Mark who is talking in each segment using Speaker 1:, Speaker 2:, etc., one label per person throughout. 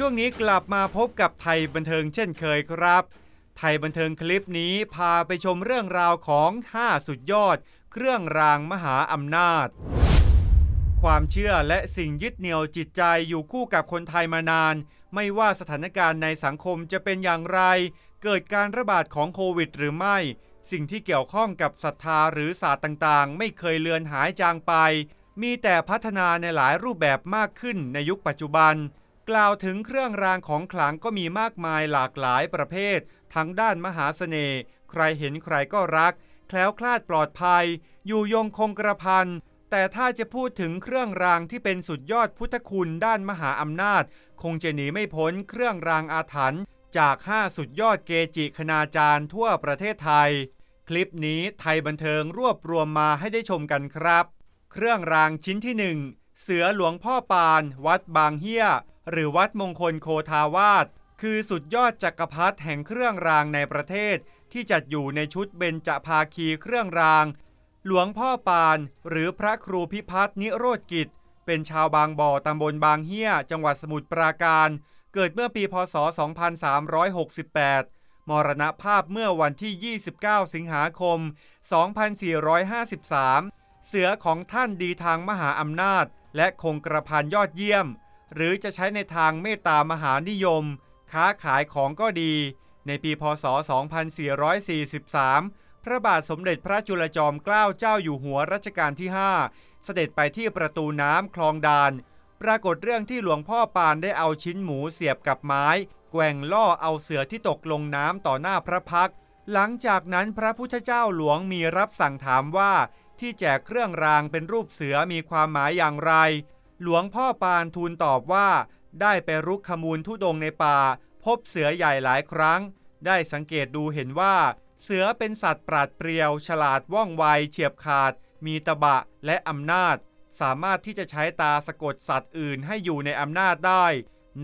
Speaker 1: ช่วงนี้กลับมาพบกับไทยบันเทิงเช่นเคยครับ ไทยบันเทิงคลิปนี้พาไปชมเรื่องราวของ 5 สุดยอด เครื่องรางมหาอำนาจ ความเชื่อและสิ่งยึดเหนี่ยวจิตใจอยู่คู่กับคนไทยมานาน ไม่ว่าสถานการณ์ในสังคมจะเป็นอย่างไร เกิดการระบาดของโควิดหรือไม่ สิ่งที่เกี่ยวข้องกับศรัทธาหรือศาสตร์ต่างๆ ไม่เคยเลือนหายจางไป มีแต่พัฒนาในหลายรูปแบบมากขึ้นในยุคปัจจุบัน กล่าวถึงเครื่องรางของขลังก็มีมากมายหลากหลายประเภท ทั้งด้านมหาเสน่ห์ ใครเห็นใครก็รัก แคล้วคลาดปลอดภัย อยู่ยงคงกระพัน แต่ถ้าจะพูดถึงเครื่องรางที่เป็นสุดยอดพุทธคุณด้านมหาอำนาจ คงจะหนีไม่พ้นเครื่องรางอาถรรพ์จาก 5 สุดยอดเกจิคณาจารย์ทั่วประเทศไทย คลิปนี้ไทยบันเทิงรวบรวมมาให้ได้ชมกันครับ เครื่องรางชิ้นที่ 1 เสือหลวงพ่อปาน วัดบางเฮีย หรือวัดมงคลโคทาวาสคือสุดยอดจักรพรรดิแห่งเครื่องรางในประเทศ ที่จัดอยู่ในชุดเบญจภาคีเครื่องราง หลวงพ่อปาน หรือพระครูพิพัฒน์นิโรธกิจ เป็นชาวบางบ่อตำบลบางเฮียจังหวัดสมุทรปราการ เกิดเมื่อปีพศ 2368 มรณภาพเมื่อวันที่ 29 สิงหาคม 2453 เสือของท่านดีทางมหาอำนาจ และคงกระพันยอดเยี่ยม หรือจะใช้ในทางเมตตามหานิยม ค้าขายของก็ดี ในปีพศ 2443 พระบาทสมเด็จพระจุลจอมเกล้าเจ้าอยู่หัวรัชกาลที่ 5 เสด็จไปที่ประตูน้ำคลองดาน ปรากฏเรื่องที่หลวงพ่อปานได้เอาชิ้นหมูเสียบกับไม้ แกว่งล่อเอาเสือที่ตกลงน้ำต่อหน้าพระพัก หลังจากนั้นพระพุทธเจ้าหลวงมีรับสั่งถามว่าที่แจกเครื่องรางเป็นรูปเสือมีความหมายอย่างไร หลวงพ่อปานทูลตอบว่า ได้ไปรุกขมูลทุดงในป่า พบเสือใหญ่หลายครั้ง ได้สังเกตดูเห็นว่า เสือเป็นสัตว์ปราดเปรียว ฉลาดว่องไวเฉียบขาด มีตะบะและอำนาจ สามารถที่จะใช้ตาสะกดสัตว์อื่นให้อยู่ในอำนาจได้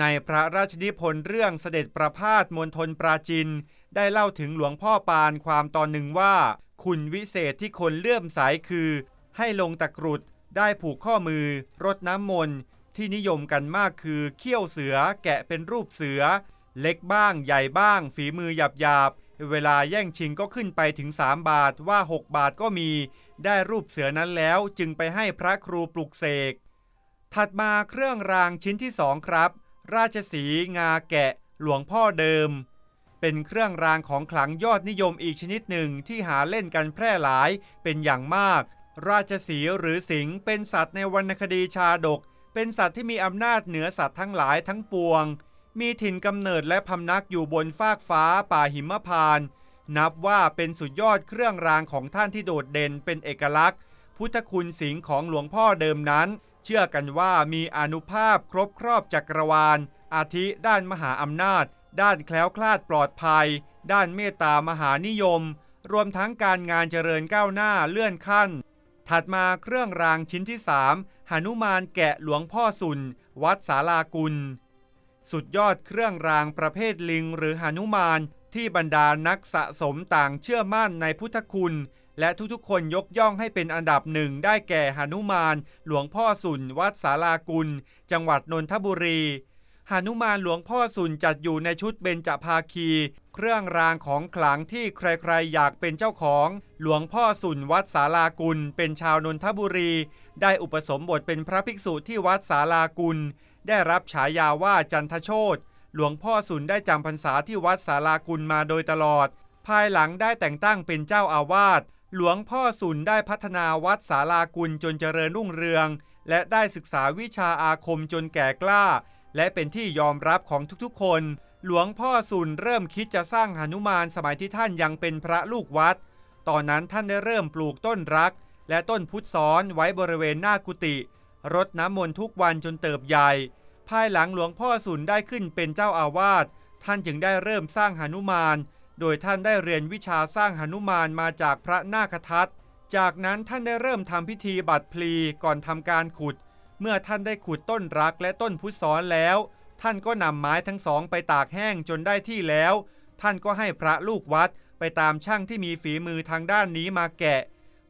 Speaker 1: ในพระราชนิพนธ์เรื่องเสด็จประพาสมณฑลปราจินได้เล่าถึงหลวงพ่อปานความตอนหนึ่งว่า คุณวิเศษที่คนเลื่อมสายคือ ให้ลงตะกรุด ได้ผูกข้อมือรดน้ำมนต์ที่นิยมกันมากคือเขี้ยวเสือแกะเป็นรูปเสือ เล็กบ้างใหญ่บ้าง ฝีมือหยาบหยาบเวลาแย่งชิงก็ขึ้นไปถึง 3 บาทว่า 6 บาทก็มี ได้รูปเสือนั้นแล้วจึงไปให้พระครูปลุกเสก ถัดมาเครื่องรางชิ้นที่2ครับ ราชสีงาแกะ หลวงพ่อเดิม เป็นเครื่องรางของขลังยอดนิยมอีกชนิดหนึ่งที่หาเล่นกันแพร่หลายเป็นอย่างมาก ราชสีหรือสิงห์เป็นสัตว์ในวรรณคดีชาดก เป็นสัตว์ที่มีอำนาจเหนือสัตว์ทั้งหลายทั้งปวง มีถิ่นกำเนิดและพำนักอยู่บนฟากฟ้าป่าหิมพาน นับว่าเป็นสุดยอดเครื่องรางของท่านที่โดดเด่นเป็นเอกลักษณ์ พุทธคุณสิงห์ของหลวงพ่อเดิมนั้น เชื่อกันว่ามีอนุภาพครบครอบจักรวาล อาทิด้านมหาอำนาจ ด้านแคล้วคลาดปลอดภัย ด้านเมตตามหานิยม รวมทั้งการงานเจริญก้าวหน้าเลื่อนขั้น ถัดมาเครื่องรางชิ้นที่ 3หนุมานแกะหลวงพ่อสุน วัดสาลากุล สุดยอดเครื่องรางประเภทลิงหรือหนุมานที่บรรดานักสะสมต่างเชื่อมั่นในพุทธคุณ และทุกๆคนยกย่องให้เป็นอันดับหนึ่งได้แก่หนุมาน หลวงพ่อสุน วัดสาลากุล จังหวัดนนทบุรีหนุมานหลวงพ่อสุนจัดอยู่ในชุดเบญจภาคี เครื่องรางของขลังที่ใครๆ อยากเป็นเจ้าของ หลวงพ่อสุนวัดสาลากุล เป็นชาวนนทบุรี ได้อุปสมบทเป็นพระภิกษุที่วัดสาลากุล ได้รับฉายาว่าจันทโชตหลวงพ่อสุนได้จำพรรษาที่วัดสาลากุลมาโดยตลอด ภายหลังได้แต่งตั้งเป็นเจ้าอาวาสหลวงพ่อสุนได้พัฒนาวัดสาลากุลจนเจริญรุ่งเรือง และได้ศึกษาวิชาอาคมจนแก่กล้า และเป็นที่ยอมรับของทุกๆคน หลวงพ่อสุนเริ่มคิดจะสร้างหนุมานสมัยที่ท่านยังเป็นพระลูกวัด ตอนนั้นท่านได้เริ่มปลูกต้นรัก และต้นพุทธซ้อนไว้บริเวณหน้ากุฏิรดน้ำมนต์ทุกวันจนเติบใหญ่ ภายหลังหลวงพ่อสุนได้ขึ้นเป็นเจ้าอาวาส ท่านจึงได้เริ่มสร้างหนุมาน โดยท่านได้เรียนวิชาสร้างหนุมานมาจากพระนาคทัตจากนั้นท่านได้เริ่มทำพิธีบัตรพลีก่อนทำการขุด เมื่อท่านได้ขุดต้นรักและต้นพุทธซ้อนแล้ว ท่านก็นำไม้ทั้งสองไปตากแห้งจนได้ที่แล้ว ท่านก็ให้พระลูกวัดไปตามช่างที่มีฝีมือทางด้านนี้มาแกะ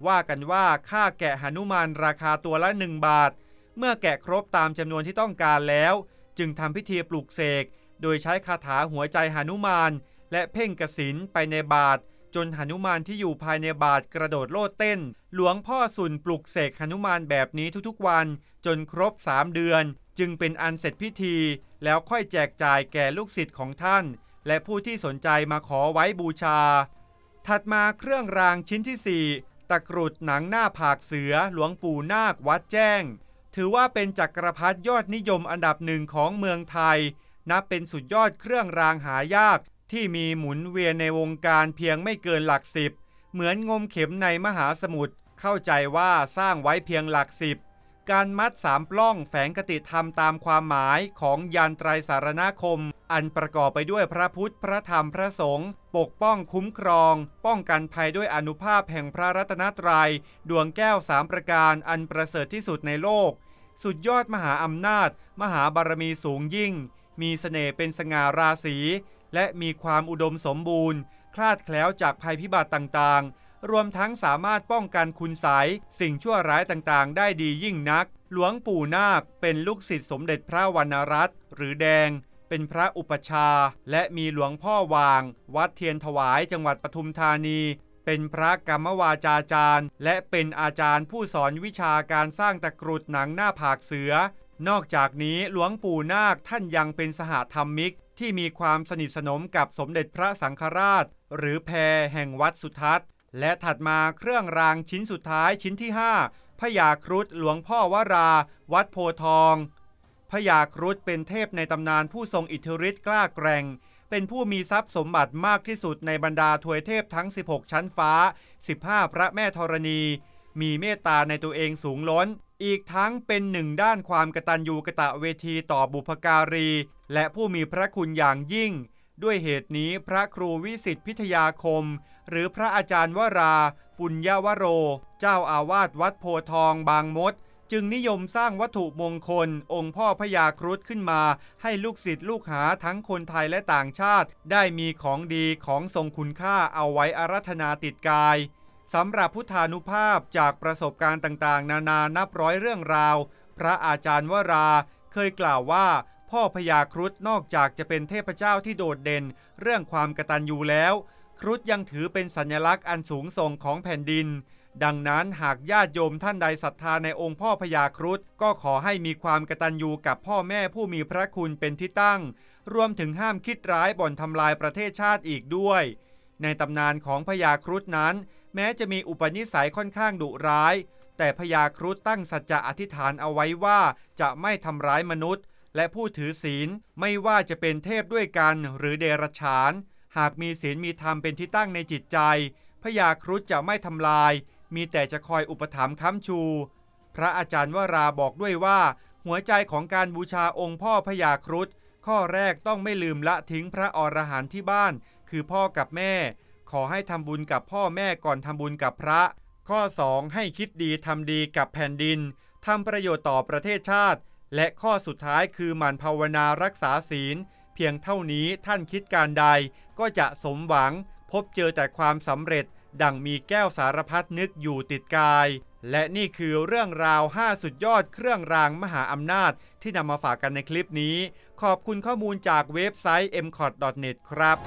Speaker 1: ว่ากันว่าค่าแกะหนุมานราคาตัวละหนึ่งบาท เมื่อแกะครบตามจำนวนที่ต้องการแล้ว จึงทำพิธีปลุกเสก โดยใช้คาถาหัวใจหนุมาน และเพ่งกสินไปในบาทจนหนุมานที่อยู่ภายในบาทกระโดดโลดเต้น หลวงพ่อสุนปลุกเสกหนุมานแบบนี้ทุกๆวัน จนครบ 3 เดือน จึงเป็นอันเสร็จพิธีแล้วค่อยแจกจ่ายแก่ลูกศิษย์ของท่าน และผู้ที่สนใจมาขอไว้บูชา ถัดมาเครื่องรางชิ้นที่ 4 ตะกรุดหนังหน้าผากเสือหลวงปู่นาควัดแจ้ง ถือว่าเป็นจักรพรรดิยอดนิยมอันดับหนึ่งของเมืองไทย นับเป็นสุดยอดเครื่องรางหายากที่มีหมุนเวียนในวงการเพียงไม่เกินหลักสิบ เหมือนงมเข็มในมหาสมุทรเข้าใจว่าสร้างไว้เพียงหลักสิบ การมัดสามปล้องแฝงกติธรรมตามความหมายของยันไตรสารณคม อันประกอบไปด้วยพระพุทธ พระธรรม พระสงฆ์ ปกป้องคุ้มครอง ป้องกันภัยด้วยอนุภาพแห่งพระรัตนตรยัย ดวงแก้วสามประการอันประเสริฐที่สุดในโลก สุดยอดมหาอำนาจ มหาบารมีสูงยิ่ง มีเสน่ห์เป็นสง่าราศี และมีความอุดมสมบูรณ์ คลาดแคล้วจากภัยพิบัติต่างๆ รวมทั้งสามารถป้องกันคุณไสยสิ่งชั่วร้ายต่างๆ ได้ดียิ่งนัก หลวงปู่นาคเป็นลูกศิษย์สมเด็จพระวรรณรัตน์หรือแดง เป็นพระอุปชา และมีหลวงพ่อวาง วัดเทียนถวายจังหวัดปทุมธานี เป็นพระกรรมวาจาจารย์ และเป็นอาจารย์ผู้สอนวิชาการสร้างตะกรุดหนังหน้าผากเสือ นอกจากนี้หลวงปู่นาคท่านยังเป็นสหธรรมิกที่มีความสนิทสนมกับสมเด็จพระสังฆราช หรือแพรแห่งวัดสุทัศน์ และถัดมาเครื่องรางชิ้นสุดท้ายชิ้นที่ 5พญาครุฑหลวงพ่อวรา วัดโพทองพญาครุฑเป็นเทพในตำนานผู้ทรงอิทธิฤทธิ์กล้าแกร่ง เป็นผู้มีทรัพย์สมบัติมากที่สุดในบรรดาทวยเทพทั้ง 16 ชั้นฟ้า 15 พระแม่ธรณี มีเมตตาในตัวเองสูงล้น อีกทั้งเป็นหนึ่งด้านความกตัญญูกะตะเวทีต่อบุพการี และผู้มีพระคุณอย่างยิ่ง ด้วยเหตุนี้พระครูวิสิทธิพิทยาคม หรือพระอาจารย์วรา ปุญญาวโร เจ้าอาวาสวัดโพทองบางมด จึงนิยมสร้างวัตถุมงคล องค์พ่อพญาครุฑขึ้นมา ให้ลูกศิษย์ลูกหาทั้งคนไทยและต่างชาติ ได้มีของดีของทรงคุณค่าเอาไว้อารัธนาติดกายสำหรับพุทธานุภาพจากประสบการณ์ต่างๆ นานานับร้อยเรื่องราว พระอาจารย์วราเคยกล่าวว่าพ่อพญาครุฑนอกจากจะเป็นเทพเจ้าที่โดดเด่น เรื่องความกตัญญูแล้ว ครุฑยังถือเป็นสัญลักษณ์อันสูงส่งของแผ่นดิน ดังนั้นหากญาติโยมท่านใดศรัทธาในองค์พ่อพญาครุฑก็ขอให้มีความกตัญญูกับพ่อแม่ผู้มีพระคุณเป็นที่ตั้ง รวมถึงห้ามคิดร้ายบ่อนทำลายประเทศชาติอีกด้วย ในตำนานของพญาครุฑนั้น แม้จะมีอุปนิสัยค่อนข้างดุร้าย แต่พญาครุฑตั้งสัจจะอธิษฐานเอาไว้ว่าจะไม่ทำร้ายมนุษย์ และผู้ถือศีลไม่ว่าจะเป็นเทพด้วยกันหรือเดรัจฉาน หากมีศีลมีธรรมเป็นที่ตั้งในจิตใจพญาครุฑจะไม่ทำลาย มีแต่จะคอยอุปถัมภ์ค้ำชู พระอาจารย์วราบอกด้วยว่า หัวใจของการบูชาองค์พ่อพญาครุฑข้อแรกต้องไม่ลืมละทิ้งพระอรหันต์ที่บ้าน คือพ่อกับแม่ ขอให้ทำบุญกับพ่อแม่ก่อนทำบุญกับพระ ข้อ 2 ให้คิดดีทำดีกับแผ่นดินทำประโยชน์ต่อประเทศชาติ และข้อสุดท้ายคือหมั่นภาวนารักษาศีล เพียงเท่านี้ท่านคิดการใดก็จะสมหวัง พบเจอแต่ความสำเร็จ ดังมีแก้วสารพัดนึกอยู่ติดกาย และนี่คือเรื่องราว 5 สุดยอดเครื่องรางมหาอำนาจ ที่นำมาฝากกันในคลิปนี้ ขอบคุณข้อมูลจากเว็บไซต์ m c o t n e t ครับ